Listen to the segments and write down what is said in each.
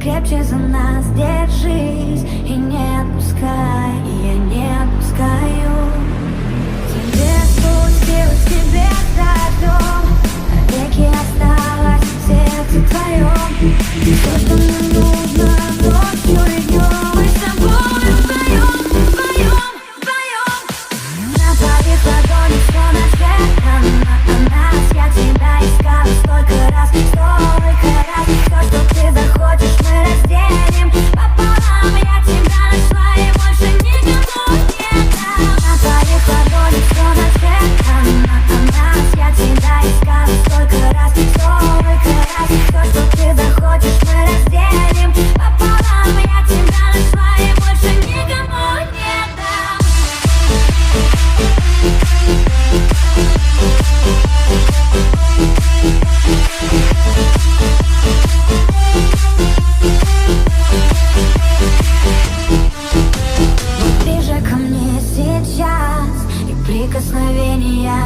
крепче за нас держись и не отпускай, и я не отпускаю. Тебе спустилось, тебе дождем, навеки осталось в сердце твоем. То, что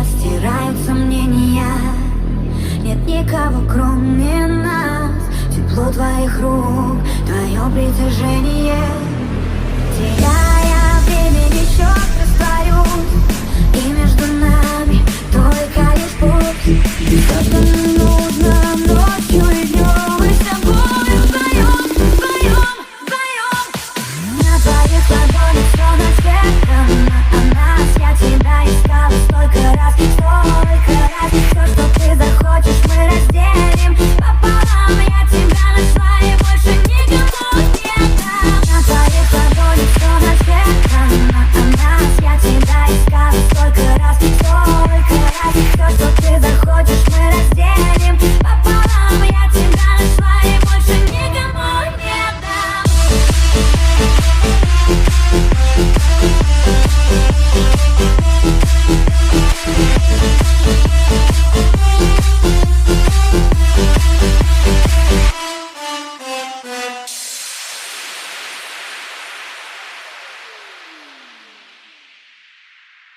стираются мнения. Нет никого, кроме нас. Тепло твоих рук, твое притяжение. Теряя время, еще растворюсь И между нами только лишь путь.